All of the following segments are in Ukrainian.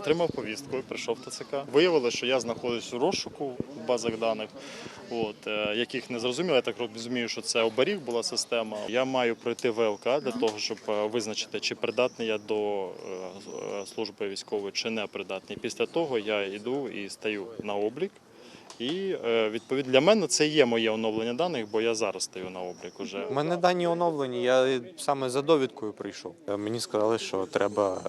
отримав повістку, прийшов в ТЦК. Виявилося, що я знаходжусь у розшуку в базах даних, от, е, яких не зрозуміло. Я так розумію, що це оберіг була система. Я маю пройти ВЛК для того, щоб е, визначити, чи придатний я до е, служби військової, чи не придатний. Після того я йду і стаю на облік. І відповідь для мене це є моє оновлення даних, бо я зараз стою на облік уже. У мене дані оновлені, я саме за довідкою прийшов. Мені сказали, що треба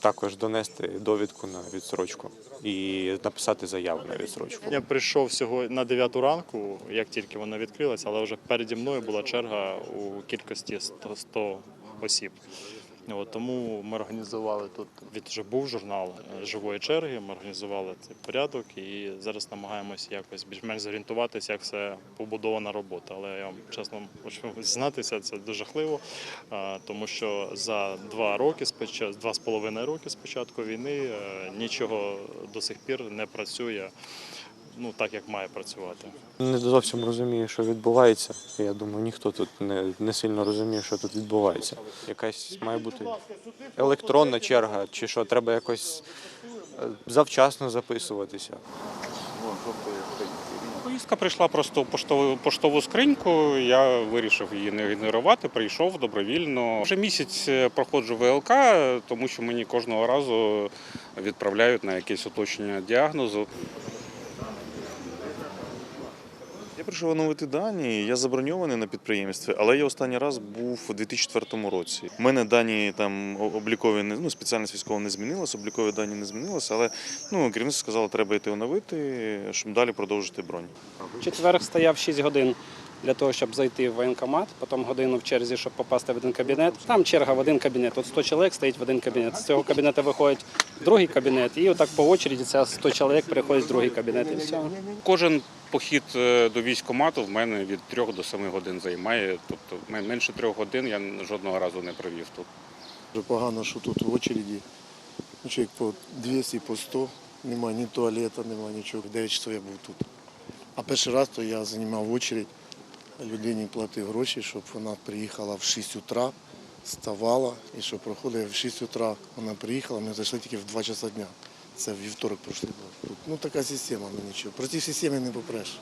також донести довідку на відсрочку і написати заяву на відсрочку. Я прийшов сьогодні на 9 ранку, як тільки вона відкрилася, але вже переді мною була черга у кількості 100, 100 осіб. От, тому ми організували тут, від був журнал живої черги, ми організували цей порядок і зараз намагаємося якось більш-менш зорієнтуватися, як все побудована робота. Але я вам чесно хочу знатися, це дуже жахливо, тому що за два роки, два з половиною роки з початку війни, е, нічого до сих пір не працює ну, так, як має працювати. Не зовсім розумію, що відбувається. Я думаю, ніхто тут не, не сильно розуміє, що тут відбувається. Якась має бути електронна черга, чи що, треба якось е, завчасно записуватися. Повістка прийшла просто в поштову, поштову скриньку. Я вирішив її не ігнорувати. Прийшов добровільно. Вже місяць е, проходжу ВЛК, тому що мені кожного разу відправляють на якесь уточнення діагнозу. Я прийшов оновити дані. Я заброньований на підприємстві, але я останній раз був у 2004 році. У мене дані там облікові ну, спеціальність військова не змінилася, облікові дані не змінилися, але ну керівництво сказало, треба йти оновити, щоб далі продовжити бронь. Четверг стояв 6 годин для того, щоб зайти в воєнкомат, потім годину в черзі, щоб попасти в один кабінет. Там черга в один кабінет. От 100 чоловік стоїть в один кабінет. З цього кабінету виходить другий кабінет, і отак по очереді ця 100 чоловік приходить в другий кабінет. І все. Кожен похід е, до військкомату в мене від 3 до 7 годин займає. Тобто менше 3 годин я жодного разу не провів тут. Дуже погано, що тут в очереді ну, чоловік по 200, по 100, немає ні туалета, немає нічого. 9 часов я був тут. А перший раз то я займав очередь, людині платив гроші, щоб вона приїхала в 6 утра, вставала і щоб проходила в 6 утра. Вона приїхала, ми зайшли тільки в 2 часа дня. Це в вівторок пройшли. Ну така система, ну нічого. Про ці системи не попреш.